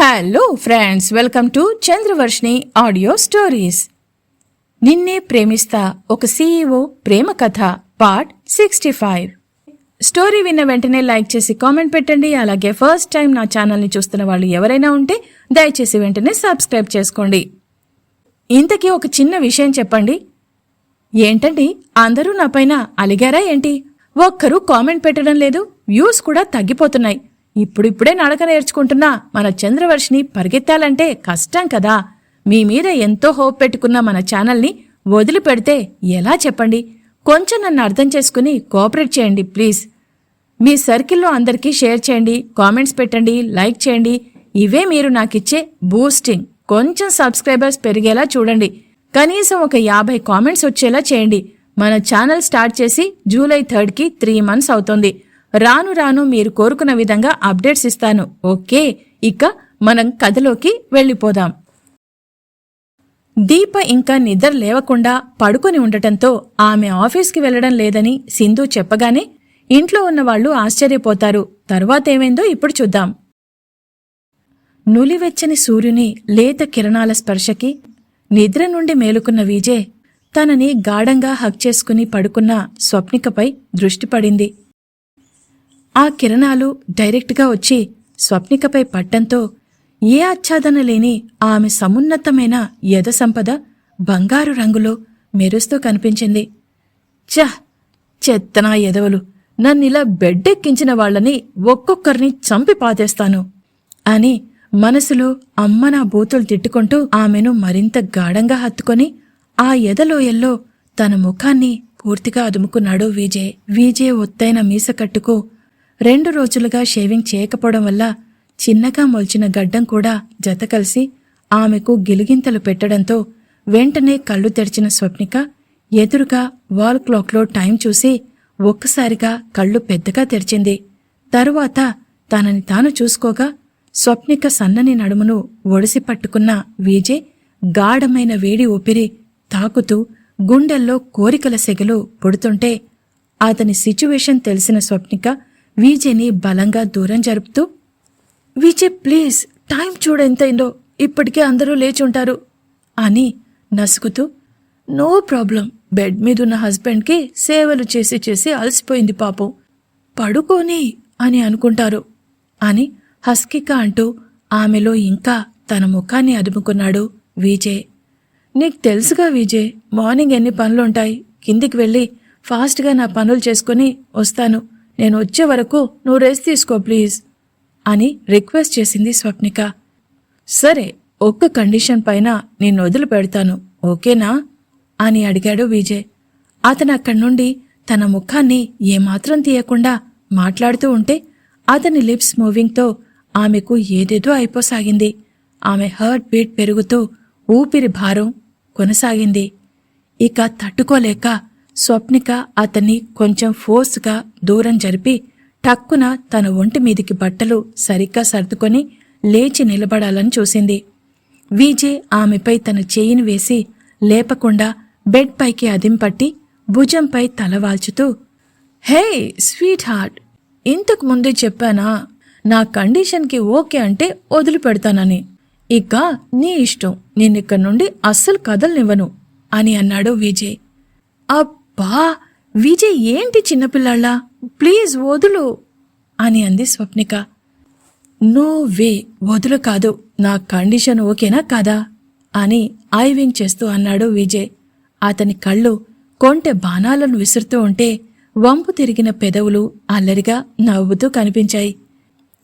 Hello friends welcome to Chandravarshini audio stories నిన్నే ప్రేమిస్తా ఒక సీఈఓ ప్రేమ కథ పార్ట్ సిక్స్టీ ఫైవ్ స్టోరీ విన్న వెంటనే లైక్ చేసి కామెంట్ పెట్టండి. అలాగే ఫస్ట్ టైం నా ఛానల్ని చూస్తున్న వాళ్ళు ఎవరైనా ఉంటే దయచేసి వెంటనే సబ్స్క్రైబ్ చేసుకోండి. ఇంతకీ ఒక చిన్న విషయం చెప్పండి. ఏంటండి? అందరూ నా పైన అలిగారా ఏంటి? ఒక్కరూ కామెంట్ పెట్టడం లేదు. వ్యూస్ కూడా తగ్గిపోతున్నాయి. ఇప్పుడిప్పుడే నడక నేర్చుకుంటున్న. మన చంద్రవర్షిని పరిగెత్తాలంటే కష్టం కదా. మీ మీద ఎంతో హోప్ పెట్టుకున్న మన ఛానల్ని వదిలిపెడితే ఎలా చెప్పండి? కొంచెం నన్ను అర్థం చేసుకుని కోఆపరేట్ చేయండి ప్లీజ్. మీ సర్కిల్లో అందరికీ షేర్ చేయండి కామెంట్స్ పెట్టండి లైక్ చేయండి. ఇవే మీరు నాకిచ్చే బూస్టింగ్. కొంచెం సబ్స్క్రైబర్స్ పెరిగేలా చూడండి. కనీసం ఒక యాభై కామెంట్స్ వచ్చేలా చేయండి. మన ఛానల్ స్టార్ట్ చేసి జూలై థర్డ్కి త్రీ మంత్స్ అవుతుంది. రాను రాను మీరు కోరుకున్న విధంగా అప్డేట్స్ ఇస్తాను. ఓకే? ఇక మనం కథలోకి వెళ్ళిపోదాం. దీప ఇంకా నిద్ర లేవకుండా పడుకొని ఉండటంతో ఆమె ఆఫీస్కి వెళ్ళడం లేదని సింధు చెప్పగానే ఇంట్లో ఉన్న వాళ్ళు ఆశ్చర్యపోతారు. తర్వాతేమైందో ఇప్పుడు చూద్దాం. నులివెచ్చని సూర్యుని లేత కిరణాల స్పర్శకి నిద్ర నుండి మేలుకున్న విజయ్ తనని గాఢంగా హక్ చేసుకుని పడుకున్న స్వప్నికపై దృష్టి పడింది. ఆ కిరణాలు డైరెక్ట్గా వచ్చి స్వప్నికపై పడ్డంతో ఏ ఆచ్ఛాదన లేని ఆమె సమున్నతమైన యద సంపద బంగారు రంగులో మెరుస్తూ కనిపించింది. చ చెత్తనా ఎదవలు నన్నిలా బెడ్డెక్కించిన వాళ్ళని ఒక్కొక్కరిని చంపి పాతేస్తాను అని మనసులో అమ్మ నా బూతులు తిట్టుకుంటూ ఆమెను మరింత గాఢంగా హత్తుకొని ఆ ఎదలోయల్లో తన ముఖాన్ని పూర్తిగా అదుముకున్నాడు విజయ్. విజయ్ ఒత్తైన మీసకట్టుకు రెండు రోజులుగా షేవింగ్ చేయకపోవడం వల్ల చిన్నగా మొల్చిన గడ్డం కూడా జత కలిసి ఆమెకు గిలిగింతలు పెట్టడంతో వెంటనే కళ్ళు తెరిచిన స్వప్నిక ఎదురుగా వాల్ క్లాక్లో టైం చూసి ఒక్కసారిగా కళ్ళు పెద్దగా తెరిచింది. తరువాత తనని తాను చూసుకోగా స్వప్నిక సన్నని నడుమును ఒడిసి పట్టుకున్న వీజే గాఢమైన వేడి ఊపిరి తాకుతూ గుండెల్లో కోరికల సెగలు పుడుతుంటే అతని సిచ్యువేషన్ తెలిసిన స్వప్నిక వీజేని బలంగా దూరం జరుపుతూ విజయ్ ప్లీజ్ టైం చూడెంతైందో ఇప్పటికే అందరూ లేచి ఉంటారు అని నసుకుతూ నో ప్రాబ్లం బెడ్ మీదున్న హస్బెండ్కి సేవలు చేసి చేసి అలసిపోయింది పాపం. పడుకోని అని అనుకుంటారు అని హస్కిక అంటూ ఆమెలో ఇంకా తన ముఖాన్ని అదుముకున్నాడు విజయ్ నీకు తెలుసుగా విజయ్ మార్నింగ్ ఎన్ని పనులుంటాయి? కిందికి వెళ్ళి ఫాస్ట్గా నా పనులు చేసుకుని వస్తాను. నేను వచ్చే వరకు నువ్వు రెస్ట్ తీసుకో ప్లీజ్ అని రిక్వెస్ట్ చేసింది స్వప్నిక. సరే ఒక్క కండిషన్ పైన నేను వదిలి పెడతాను ఓకేనా? అని అడిగాడు విజయ్. అతను అక్కడి నుండి తన ముఖాన్ని ఏమాత్రం తీయకుండా మాట్లాడుతూ ఉంటే అతని లిప్స్ మూవింగ్తో ఆమెకు ఏదేదో అయిపోసాగింది. ఆమె హార్ట్ బీట్ పెరుగుతూ ఊపిరి భారం కొనసాగింది. ఇక తట్టుకోలేక స్వప్నిక అతన్ని కొంచెం ఫోర్స్గా దూరం జరిపి టక్కున తన ఒంటి మీదికి బట్టలు సరిగ్గా సర్దుకొని లేచి నిలబడాలని చూసింది. విజే ఆమెపై తన చేయిని వేసి లేపకుండా బెడ్ పైకి అదింపట్టి భుజంపై తలవాల్చుతూ హే స్వీట్ హార్ట్ ఇంతకు ముందే చెప్పానా నా కండిషన్కి ఓకే అంటే వదిలిపెడతానని. ఇక నీ ఇష్టం నేనిక్కడి నుండి అస్సలు కదలనివ్వను అని అన్నాడు విజయ్. అబ్బా విజయ్ ఏంటి చిన్నపిల్లాళ్ళ? ప్లీజ్ వదులు అని అంది స్వప్నిక. నో వే వదులు కాదు. నా కండిషన్ ఓకేనా కాదా? అని ఐవింగ్ చేస్తూ అన్నాడు విజయ్. అతని కళ్ళు కొంటె బాణాలను విసురుతూ ఉంటే వంపు తిరిగిన పెదవులు అల్లరిగా నవ్వుతూ కనిపించాయి.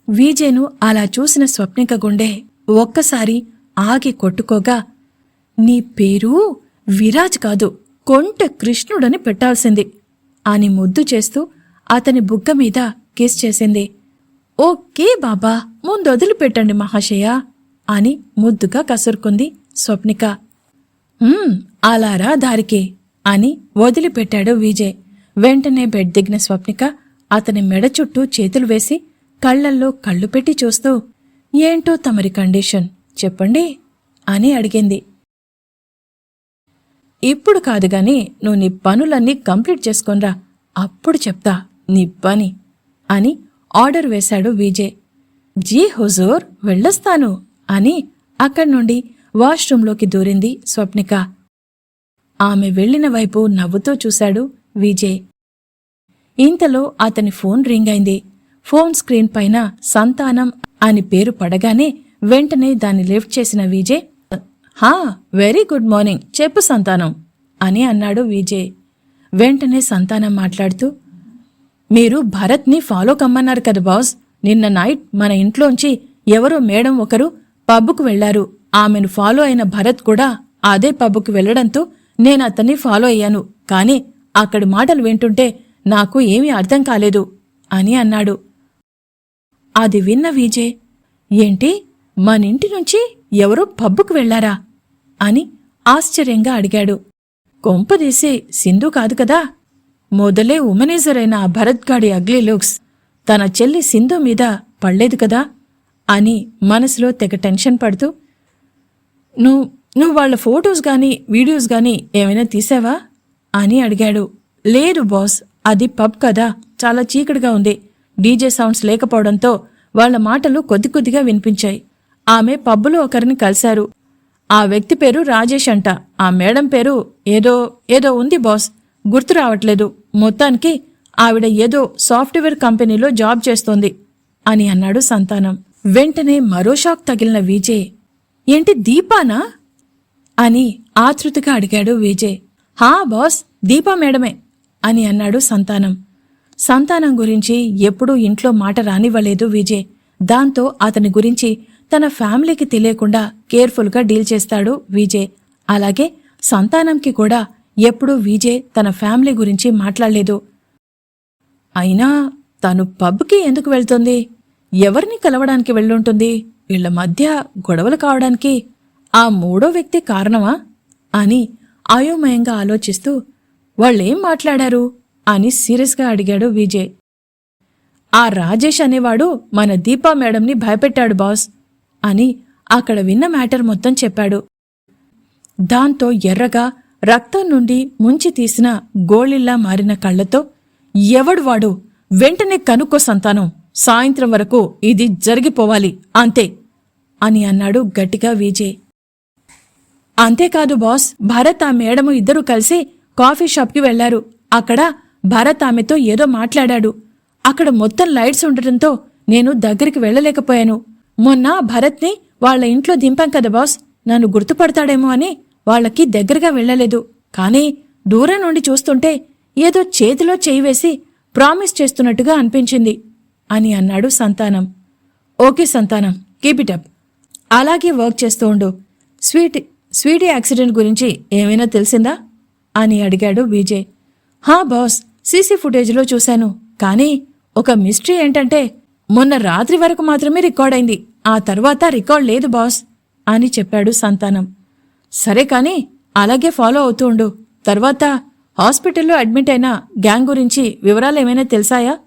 విజయ్ను అలా చూసిన స్వప్నిక గుండె ఒక్కసారి ఆగి కొట్టుకోగా నీ పేరు విరాజ్ కాదు కొంట కృష్ణుడని పెట్టాల్సింది అని ముద్దు చేస్తూ అతని బుగ్గ మీద కిస్ చేసింది. ఓకే బాబా ముందు వదిలిపెట్టండి మహాశయ అని ముద్దుగా కసురుకుంది స్వప్నిక. అలారా దారికి అని వదిలిపెట్టాడు విజయ్. వెంటనే బెడ్ దిగిన స్వప్నిక అతని మెడ చుట్టూ చేతులు వేసి కళ్ళల్లో కళ్ళు పెట్టి చూస్తూ ఏంటో తమరి కండిషన్ చెప్పండి అని అడిగింది. ఇప్పుడు కాదు గాని నువ్వు నీ పనులన్నీ కంప్లీట్ చేసుకొనిరా. అప్పుడు చెప్తా నీ పని అని ఆర్డర్ వేశాడు విజయ్. జీ హుజూర్ వెళ్ళొస్తాను అని అక్కడి నుండి వాష్రూంలోకి దూరింది స్వప్నిక. ఆమె వెళ్ళిన వైపు నవ్వుతూ చూశాడు విజయ్. ఇంతలో అతని ఫోన్ రింగ్ అయింది. ఫోన్ స్క్రీన్ పైన సంతానం అని పేరు పడగానే వెంటనే దాన్ని లిఫ్ట్ చేసిన విజయ్ హా వెరీ గుడ్ మార్నింగ్. చెప్పు సంతానం. అని అన్నాడు విజయ్. వెంటనే సంతానం మాట్లాడుతూ మీరు భరత్ని ఫాలో కమ్మన్నారు కదా బాస్. నిన్న నైట్ మన ఇంట్లోంచి ఎవరో మేడం ఒకరు పబ్బుకు వెళ్ళారు ఆమెను ఫాలో అయిన భరత్ కూడా అదే పబ్బుకు వెళ్ళడంతో నేను అతన్ని ఫాలో అయ్యాను. కాని అక్కడి మాటలు వింటుంటే నాకు ఏమీ అర్థం కాలేదు అని అన్నాడు. అది విన్న విజయ్ ఏంటి మనింటి నుంచి ఎవరో పబ్బుకు వెళ్ళారా అని ఆశ్చర్యంగా అడిగాడు. కొంపదీసి సింధు కాదు కదా? మొదలే ఉమనేజర్ అయిన భరత్గాడి భరత్ అగ్లీ లుక్స్. తన చెల్లి సింధు మీద పడలేదు కదా? అని మనసులో తెగ టెన్షన్ పడుతూ నువ్వు నువ్వు వాళ్ళ ఫొటోస్ కానీ వీడియోస్ కానీ ఏమైనా తీసావా? అని అడిగాడు. లేదు బాస్ అది పబ్ కదా? చాలా చీకటిగా ఉంది. డీజే సౌండ్స్ లేకపోవడంతో వాళ్ళ మాటలు కొద్ది కొద్దిగా వినిపించాయి. ఆమె పబ్బులో ఒకరిని కలిశారు. ఆ వ్యక్తి పేరు రాజేష్ అంట. ఆ మేడం పేరు ఏదో ఏదో ఉంది బాస్. గుర్తు రావట్లేదు. మొత్తానికి ఆవిడ ఏదో సాఫ్ట్వేర్ కంపెనీలో జాబ్ చేస్తోంది అని అన్నాడు సంతానం. వెంటనే మరో షాక్ తగిలిన విజయ్. ఏంటి దీపానా? అని ఆతృతగా అడిగాడు విజయ్. హా బాస్ దీపా మేడమే అని అన్నాడు సంతానం. సంతానం గురించి ఎప్పుడూ ఇంట్లో మాట రానివ్వలేదు విజయ్. దాంతో అతని గురించి తన ఫ్యామిలీకి తెలియకుండా కేర్ఫుల్గా డీల్ చేస్తాడు విజయ్. అలాగే సంతానంకి కూడా ఎప్పుడూ విజయ్ తన ఫ్యామిలీ గురించి మాట్లాడలేదు. అయినా తను పబ్కి ఎందుకు వెళ్తుంది? ఎవరిని కలవడానికి వెళ్ళుంటుంది? వీళ్ళ మధ్య గొడవలు కావడానికి ఆ మూడో వ్యక్తి కారణమా? అని అయోమయంగా ఆలోచిస్తూ వాళ్ళేం మాట్లాడారు అని సీరియస్గా అడిగాడు విజయ్. ఆ రాజేష్ అనేవాడు మన దీపా మేడంని భయపెట్టాడు బాస్. అని అక్కడ విన్న మ్యాటర్ మొత్తం చెప్పాడు. దాంతో ఎర్రగా రక్తం నుండి ముంచి తీసిన గోళిల్లా మారిన కళ్ళతో ఎవడు వాడు? వెంటనే కనుక్కో సంతానం. సాయంత్రం వరకు ఇది జరిగిపోవాలి అంతే అని అన్నాడు గట్టిగా విజయ్. అంతేకాదు బాస్ భరత్ ఆ మేడము ఇద్దరూ కలిసి కాఫీ షాప్కి వెళ్ళారు అక్కడ భరత్ ఆమెతో ఏదో మాట్లాడాడు. అక్కడ మొత్తం లైట్స్ ఉండటంతో నేను దగ్గరికి వెళ్ళలేకపోయాను. మొన్న భరత్ని వాళ్ళ ఇంట్లో దింపాం కదా బాస్. నన్ను గుర్తుపడతాడేమో అని వాళ్ళకి దగ్గరగా వెళ్ళలేదు. కానీ దూరం నుండి చూస్తుంటే ఏదో చేతిలో చేయి వేసి ప్రామిస్ చేస్తున్నట్టుగా అనిపించింది అని అన్నాడు Santhanam. Okay Santhanam keep it up. అలాగే వర్క్ చేస్తూ ఉండు. స్వీట్ స్వీటీ యాక్సిడెంట్ గురించి ఏమైనా తెలిసిందా? అని అడిగాడు విజయ్. హా బాస్ సీసీ ఫుటేజ్లో చూశాను. కానీ ఒక మిస్టరీ ఏంటంటే మొన్న రాత్రి వరకు మాత్రమే రికార్డ్ అయింది. ఆ తర్వాత రికార్డ్ లేదు బాస్ అని చెప్పాడు సంతానం. సరే కానీ అలాగే ఫాలో అవుతూ ఉండు. తర్వాత హాస్పిటల్లో అడ్మిట్ అయిన గ్యాంగ్ గురించి వివరాలు ఏమైనా తెలుసాయా?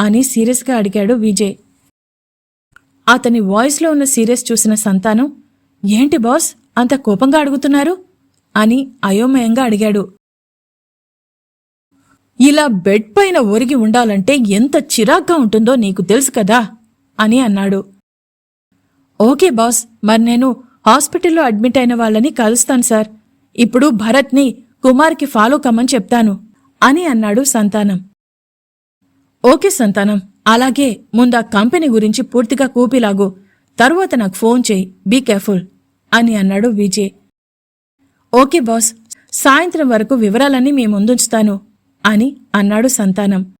అని సీరియస్గా అడిగాడు విజయ్. అతని వాయిస్లో ఉన్న సీరియస్ చూసిన సంతానం ఏంటి బాస్ అంత కోపంగా అడుగుతున్నారు? అని అయోమయంగా అడిగాడు. ఇలా బెడ్ పైన ఒరిగి ఉండాలంటే ఎంత చిరాగ్గా ఉంటుందో నీకు తెలుసు కదా? అని అన్నాడు. Okay boss. మరి నేను హాస్పిటల్లో అడ్మిట్ అయిన వాళ్ళని కలుస్తాను సార్. ఇప్పుడు భరత్ని కుమార్కి ఫాలో కమ్మని చెప్తాను అని అన్నాడు సంతానం. ఓకే సంతానం. అలాగే ముందా కంపెనీ గురించి పూర్తిగా కూపిలాగు. తరువాత నాకు ఫోన్ చేయి. బీ కేర్ఫుల్ అని అన్నాడు విజయ్. Okay boss. సాయంత్రం వరకు వివరాలన్నీ మీ ముందుంచుతాను. అని అన్నాడు సంతానం.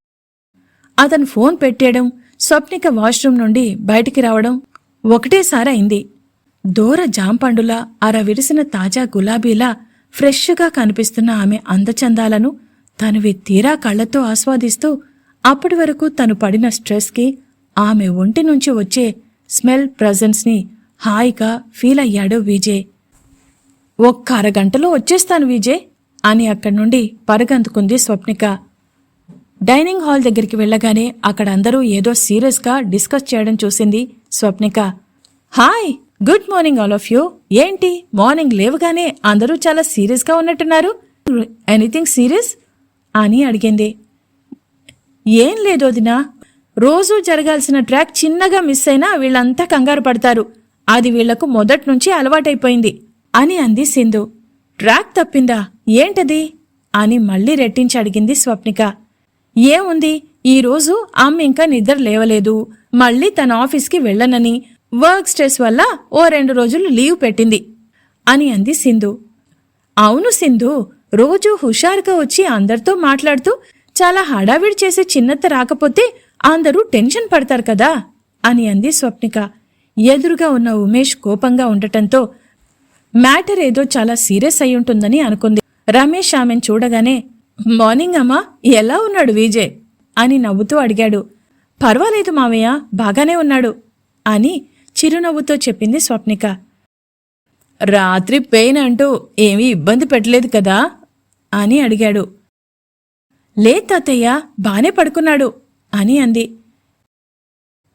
అతను ఫోన్ పెట్టేయడం స్వప్నిక వాష్రూమ్ నుండి బయటికి రావడం ఒకటేసారి అయింది. దూర జాంపండులా అర విరిసిన తాజా గులాబీలా ఫ్రెష్గా కనిపిస్తున్న ఆమె అందచందాలను తనువి తీరా కళ్ళతో ఆస్వాదిస్తూ అప్పటి వరకు తను పడిన స్ట్రెస్కి ఆమె ఒంటి నుంచి వచ్చే స్మెల్ ప్రజెన్స్ని హాయిగా ఫీల్ అయ్యాడు విజయ్. ఒక్క అరగంటలో వచ్చేస్తాను విజయ్. అని అక్కడి నుండి పరుగందుకుంది స్వప్నిక. డైనింగ్ హాల్ దగ్గరికి వెళ్ళగానే అక్కడ అందరూ ఏదో సీరియస్గా డిస్కస్ చేయడం చూసింది Swapnika. Hi good morning all of you. ఏంటి మార్నింగ్ లేవగానే అందరూ చాలా సీరియస్గా ఉన్నట్టున్నారు? Anything serious? అని అడిగింది. ఏం లేదు వదినా. రోజూ జరగాల్సిన ట్రాక్ చిన్నగా మిస్ అయినా వీళ్ళంతా కంగారు పడతారు. అది వీళ్ళకు మొదట్నుంచి అలవాటైపోయింది అని అంది సింధు. ట్రాక్ తప్పిందా? ఏంటది? అని మళ్ళీ రెట్టించి అడిగింది స్వప్నిక. ఏముంది? ఈరోజు అమ్మ ఇంకా నిద్ర లేవలేదు. మళ్ళీ తన ఆఫీస్కి వెళ్ళనని వర్క్ స్ట్రెస్ వల్ల ఓ రెండు రోజులు లీవ్ పెట్టింది అని అంది సింధు. అవును సింధు రోజు హుషారుగా వచ్చి అందరితో మాట్లాడుతూ చాలా హడావిడి చేసే చిన్నత్త రాకపోతే అందరూ టెన్షన్ పడతారు కదా అని అంది స్వప్నిక. ఎదురుగా ఉన్న ఉమేష్ కోపంగా ఉండటంతో మ్యాటర్ ఏదో చాలా సీరియస్ అయి ఉంటుందని అనుకుంది. రమేష్ ఆమెను చూడగానే మార్నింగ్ అమ్మా ఎలా ఉన్నాడు విజయ్? అని నవ్వుతూ అడిగాడు. పర్వాలేదు మావయ్య బాగానే ఉన్నాడు అని చిరునవ్వుతో చెప్పింది స్వప్నిక. రాత్రి పెయిన్ అంటూ ఏమీ ఇబ్బంది పెట్టలేదు కదా? అని అడిగాడు. లే తాతయ్య బానే పడుకున్నాడు అని అంది.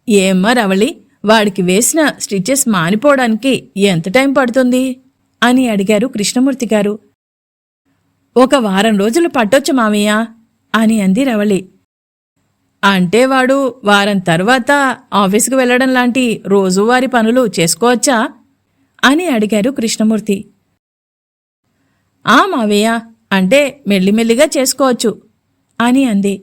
ఏమ్మా రవళి వాడికి వేసిన స్టిచెస్ మానిపోవడానికి ఎంత టైం పడుతుంది? అని అడిగారు కృష్ణమూర్తి గారు. ఒక వారం రోజులు పట్టొచ్చు మామయ్య అని అంది రవళి. అంటే వాడు వారం తర్వాత ఆఫీసుకు వెళ్ళడం లాంటి రోజువారి పనులు చేసుకోవచ్చా? అని అడిగారు కృష్ణమూర్తి. ఆ మావయ్య అంటే మెల్లిమెల్లిగా చేసుకోవచ్చు అని అంది.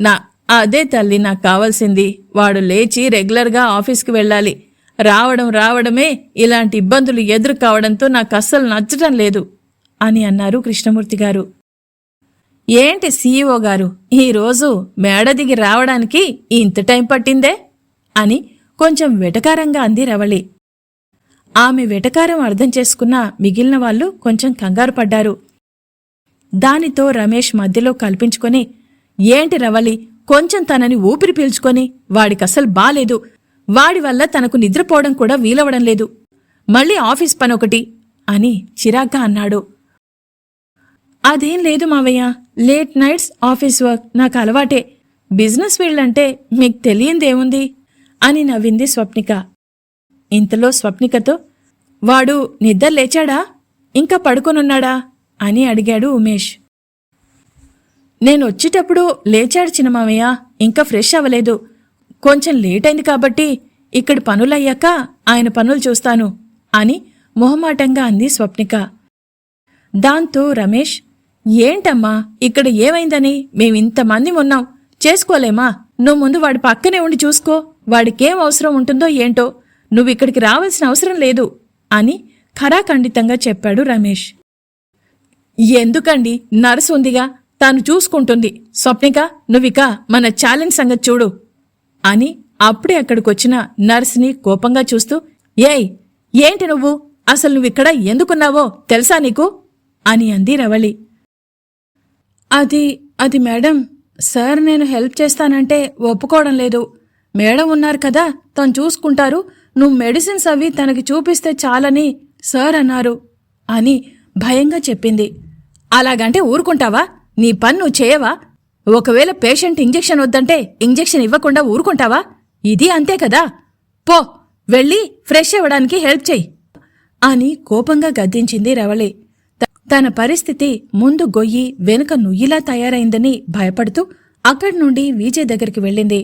నా అదే తల్లి నాకు కావాల్సింది. వాడు లేచి రెగ్యులర్గా ఆఫీస్కి వెళ్ళాలి. రావడం రావడమే ఇలాంటి ఇబ్బందులు ఎదురు కావడంతో నాకు అస్సలు నచ్చటం లేదు అని అన్నారు కృష్ణమూర్తి గారు. ఏంటి సీఈఓ గారు ఈరోజు మేడ దిగి రావడానికి ఇంత టైం పట్టిందే? అని కొంచెం వెటకారంగా అంది రవళి. ఆమె వెటకారం అర్థం చేసుకున్న మిగిలిన వాళ్ళు కొంచెం కంగారు పడ్డారు. దానితో రమేష్ మధ్యలో కల్పించుకొని ఏంటి రవళి కొంచెం తనని ఊపిరి పీల్చుకొని వాడికసలు బాలేదు వాడి వల్ల తనకు నిద్రపోవడం కూడా వీలవడం లేదు. మళ్ళీ ఆఫీస్ పనొకటి అని చిరాగ్గా అన్నాడు. అదేం లేదు మావయ్య లేట్ నైట్స్ ఆఫీస్ వర్క్ నాకు అలవాటే. బిజినెస్ ఫీల్డ్ అంటే మీకు తెలియందేముంది? అని నవ్వింది స్వప్నిక. ఇంతలో స్వప్నికతో వాడు నిద్ర లేచాడా? ఇంకా పడుకొనున్నాడా? అని అడిగాడు ఉమేష్. నేను వచ్చేటప్పుడు లేచాడు చిన్నమామయ్య ఇంకా ఫ్రెష్ అవ్వలేదు. కొంచెం లేట్ అయింది కాబట్టి ఇక్కడి పనులయ్యాక ఆయన పనులు చూస్తాను అని మొహమాటంగా అంది స్వప్నిక. దాంతో రమేష్ ఏంటమ్మా ఇక్కడ ఏమైందని? మేమింతమంది ఉన్నాం. చేసుకోలేమా? నువ్వు ముందు వాడి పక్కనే ఉండి చూసుకో. వాడికేం అవసరం ఉంటుందో ఏంటో. నువ్వు ఇక్కడికి రావాల్సిన అవసరం లేదు అని ఖరాఖండితంగా చెప్పాడు రమేష్. ఎందుకండి? నర్సు ఉందిగా తాను చూసుకుంటుంది. స్వప్నిక నువ్విక మన ఛాలెంజ్ సంగతి చూడు. అని అప్పుడే అక్కడికొచ్చిన నర్స్ని కోపంగా చూస్తూ ఏయ్ ఏంటి నువ్వు? అసలు నువ్విక్కడ ఎందుకున్నావో తెలుసా నీకు? అని అంది రవళి. అది అది మేడం సార్ నేను హెల్ప్ చేస్తానంటే ఒప్పుకోవడం లేదు. మేడం ఉన్నారు కదా తను చూసుకుంటారు. నువ్వు మెడిసిన్స్ అవి తనకి చూపిస్తే చాలని సార్ అన్నారు అని భయంగా చెప్పింది. అలాగంటే ఊరుకుంటావా? నీ పన్ను నువ్వు చేయవా? ఒకవేళ పేషెంట్ ఇంజెక్షన్ వద్దంటే ఇంజెక్షన్ ఇవ్వకుండా ఊరుకుంటావా? ఇది అంతే కదా. పో వెళ్ళి ఫ్రెష్ అవ్వడానికి హెల్ప్ చెయ్యి అని కోపంగా గద్దించింది రవళి. తన పరిస్థితి ముందు గొయ్యి వెనుక నుయ్యిలా తయారైందని భయపడుతూ అక్కడి నుండి విజయ్ దగ్గరికి వెళ్ళింది.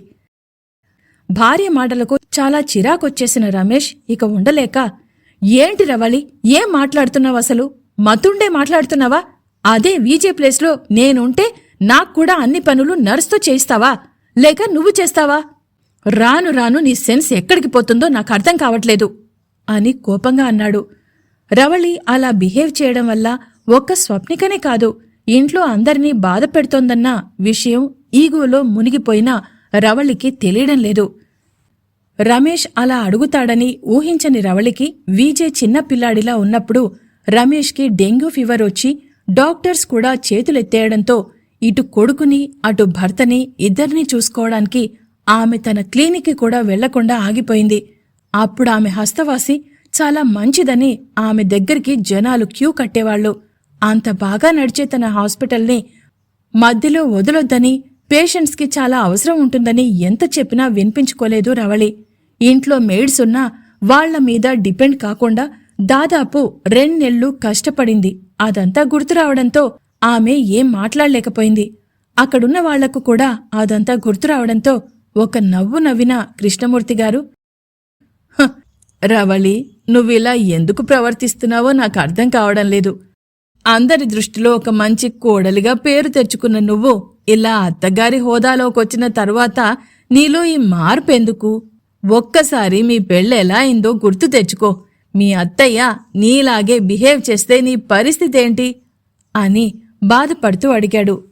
భార్య మాటలకు చాలా చిరాకొచ్చేసిన రమేష్ ఇక ఉండలేక ఏంటి రవళి ఏం మాట్లాడుతున్నావు అసలు? మతుండే మాట్లాడుతున్నావా? అదే విజే ప్లేస్లో నేనుంటే నాకు కూడా అన్ని పనులు నర్స్తో చేయిస్తావా? లేక నువ్వు చేస్తావా? రాను రాను నీ సెన్స్ ఎక్కడికి పోతుందో నాకు అర్థం కావట్లేదు అని కోపంగా అన్నాడు. రవళి అలా బిహేవ్ చేయడం వల్ల ఒక్క స్వప్నికనే కాదు ఇంట్లో అందరినీ బాధ పెడుతోందన్న విషయం ఈగోలో మునిగిపోయిన రవళికి తెలియడం లేదు. రమేష్ అలా అడుగుతాడని ఊహించని రవళికి వీజే చిన్న పిల్లాడిలా ఉన్నప్పుడు రమేష్కి డెంగ్యూ ఫీవర్ వచ్చి డాక్టర్స్ కూడా చేతులెత్తేయడంతో ఇటు కొడుకుని అటు భర్తని ఇద్దరినీ చూసుకోవడానికి ఆమె తన క్లినిక్కి కూడా వెళ్ళకుండా ఆగిపోయింది. అప్పుడు ఆమె హస్తవాసి చాలా మంచిదని ఆమె దగ్గరికి జనాలు క్యూ కట్టేవాళ్ళు అంత బాగా నడిచే తన హాస్పిటల్ని మధ్యలో వదలొద్దని పేషెంట్స్కి చాలా అవసరం ఉంటుందని ఎంత చెప్పినా వినిపించుకోలేదు రవళి. ఇంట్లో మెయిడ్స్ ఉన్నా వాళ్ళ మీద డిపెండ్ కాకుండా దాదాపు రెండెళ్ళు కష్టపడింది. అదంతా గుర్తు రావడంతో ఆమె ఏం మాట్లాడలేకపోయింది. అక్కడున్న వాళ్ళకు కూడా అదంతా గుర్తు రావడంతో ఒక నవ్వు నవ్విన కృష్ణమూర్తి గారు రవళి నువ్విలా ఎందుకు ప్రవర్తిస్తున్నావో నాకు అర్థం కావడం లేదు. అందరి దృష్టిలో ఒక మంచి కోడలిగా పేరు తెచ్చుకున్న నువ్వు ఇలా అత్తగారి హోదాలోకొచ్చిన తర్వాత నీలో ఈ మార్పు ఎందుకు? ఒక్కసారి మీ పెళ్ళెలా ఎలా అయిందో గుర్తు తెచ్చుకో. మీ అత్తయ్య నీలాగే బిహేవ్ చేస్తే నీ పరిస్థితి ఏంటి? అని బాధపడుతూ అడిగాడు.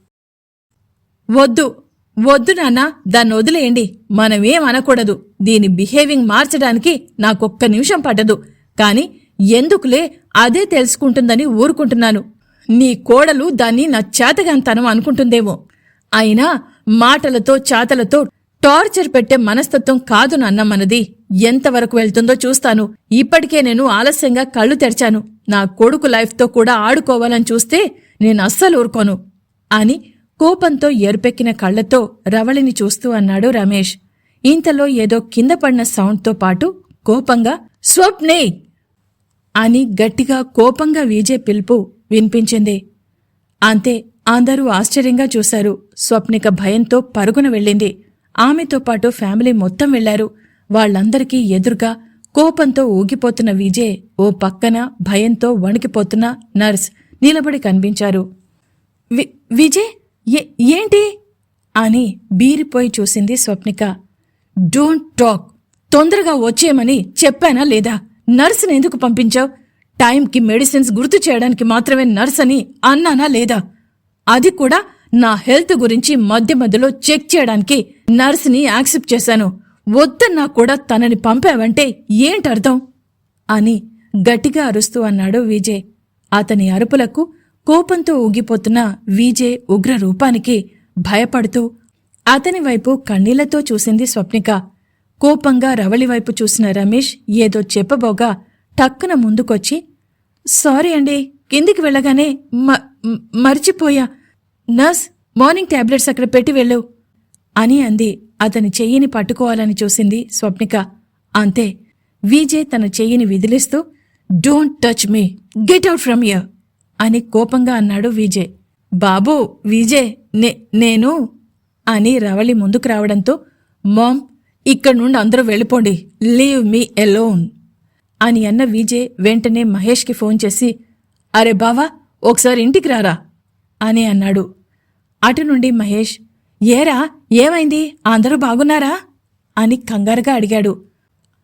వద్దు వద్దు నాన్న దాన్ని వదిలేయండి. మనమేం అనకూడదు. దీని బిహేవింగ్ మార్చడానికి నాకొక్క నిమిషం పట్టదు. కాని ఎందుకులే అదే తెలుసుకుంటుందని ఊరుకుంటున్నాను. నీ కోడలు దాన్ని నా చేతగాంతనం అనుకుంటుందేమో. అయినా మాటలతో చాతలతో టార్చర్ పెట్టే మనస్తత్వం కాదు నాన్న మనది. ఎంతవరకు వెళ్తుందో చూస్తాను. ఇప్పటికే నేను ఆలస్యంగా కళ్ళు తెరిచాను. నా కొడుకు లైఫ్తో కూడా ఆడుకోవాలని చూస్తే నేను అస్సలు ఊరుకోను అని కోపంతో ఎరుపెక్కిన కళ్ళతో రవళిని చూస్తూ అన్నాడు రమేష్. ఇంతలో ఏదో కింద పడిన సౌండ్తో పాటు కోపంగా స్వప్నే! అని గట్టిగా కోపంగా వీజే పిలుపు వినిపించింది. అంతే అందరూ ఆశ్చర్యంగా చూశారు. స్వప్నిక భయంతో పరుగున వెళ్ళింది. ఆమెతో పాటు ఫ్యామిలీ మొత్తం వెళ్ళారు వాళ్ళందరికీ ఎదురుగా కోపంతో ఊగిపోతున్న విజయ్ ఓ పక్కన భయంతో వణికిపోతున్న నర్స్ నిలబడి కనిపించారు. వి- విజయ్ ఏంటి? అని బీరిపోయి చూసింది స్వప్నిక. Don't talk. తొందరగా వచ్చేయమని చెప్పానా లేదా? నర్సుని ఎందుకు పంపించావు? టైంకి మెడిసిన్స్ గుర్తు చేయడానికి మాత్రమే నర్స్ అని అన్నానా లేదా? అది కూడా నా హెల్త్ గురించి మధ్య మధ్యలో చెక్ చేయడానికి నర్సుని యాక్సెప్ట్ చేశాను. వద్దన్నా కూడా తనని పంపావంటే ఏంటర్థం? అని గట్టిగా అరుస్తూ అన్నాడు విజయ్. అతని అరుపులకు కోపంతో ఊగిపోతున్న విజే ఉగ్ర రూపానికి భయపడుతూ అతని వైపు కన్నీళ్ళతో చూసింది స్వప్నిక. కోపంగా రవళి వైపు చూసిన రమేష్ ఏదో చెప్పబోగా టక్కున ముందుకొచ్చి సారీ అండి కిందికి వెళ్ళగానే మ- మర్చిపోయా. నర్స్ మార్నింగ్ టాబ్లెట్స్ అక్కడ పెట్టి వెళ్ళు అని అంది. అతని చెయ్యిని పట్టుకోవాలని చూసింది స్వప్నిక. అంతే. విజయ్ తన చెయ్యిని విదిలిస్తూ don't touch me get out from your అని కోపంగా అన్నాడు విజయ్. బాబూ విజయ్ నే నేను అని రవళి ముందుకు రావడంతో మామ్ ఇక్కడ నుండి అందరూ వెళ్ళిపోండి. లీవ్ మీ ఎలోన్ అని అన్న విజయ్ వెంటనే మహేష్కి ఫోన్ చేసి అరే బావా ఒకసారి ఇంటికి రారా? అని అన్నాడు. అటు నుండి మహేష్ ఏరా ఏమైంది? అందరూ బాగున్నారా? అని కంగారుగా అడిగాడు.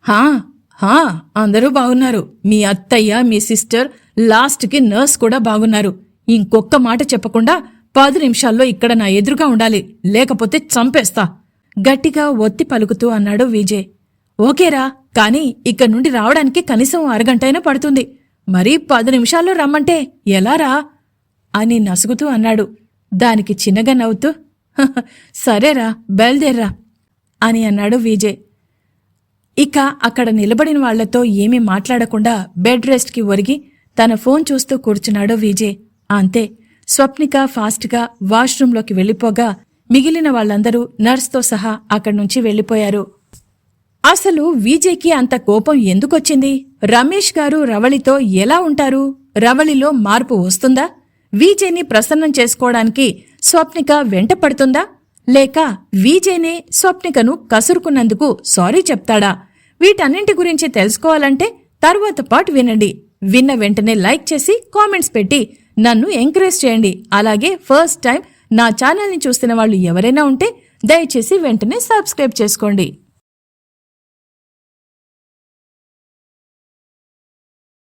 హా హా అందరూ బాగున్నారు. మీ అత్తయ్య మీ సిస్టర్ లాస్ట్కి నర్స్ కూడా బాగున్నారు. ఇంకొక్క మాట చెప్పకుండా పది నిమిషాల్లో ఇక్కడ నా ఎదురుగా ఉండాలి. లేకపోతే చంపేస్తా. గట్టిగా ఒత్తి పలుకుతూ అన్నాడు విజయ్. ఓకేరా కానీ ఇక్కడ నుండి రావడానికి కనీసం అరగంటైనా పడుతుంది. మరీ పది నిమిషాల్లో రమ్మంటే ఎలా రా? అని నసుగుతూ అన్నాడు. దానికి చిన్నగా నవ్వుతూ సరేరా బయలుదేర్రా అని అన్నాడు విజయ్. ఇక అక్కడ నిలబడిన వాళ్ళతో ఏమీ మాట్లాడకుండా బెడ్ రెస్ట్కి ఒరిగి తన ఫోన్ చూస్తూ కూర్చున్నాడు విజయ్. అంతే. స్వప్నిక ఫాస్ట్గా వాష్రూంలోకి వెళ్ళిపోగా మిగిలిన వాళ్ళందరూ నర్స్తో సహా అక్కడి నుంచి వెళ్ళిపోయారు. అసలు విజయ్కి అంత కోపం ఎందుకొచ్చింది? రమేష్ గారు రవళితో ఎలా ఉంటారు? రవళిలో మార్పు వస్తుందా? విజయ్ని ప్రసన్నం చేసుకోవడానికి స్వప్నిక వెంట పడుతుందా? లేక విజయ్నే స్వప్నికను కసురుకున్నందుకు సారీ చెప్తాడా? వీటన్నింటి గురించి తెలుసుకోవాలంటే తర్వాత పాటు వినండి. విన్న వెంటనే లైక్ చేసి కామెంట్స్ పెట్టి నన్ను ఎంకరేజ్ చేయండి. అలాగే ఫస్ట్ టైం నా ఛానల్ని చూస్తున్న వాళ్ళు ఎవరైనా ఉంటే దయచేసి వెంటనే సబ్స్క్రైబ్ చేసుకోండి.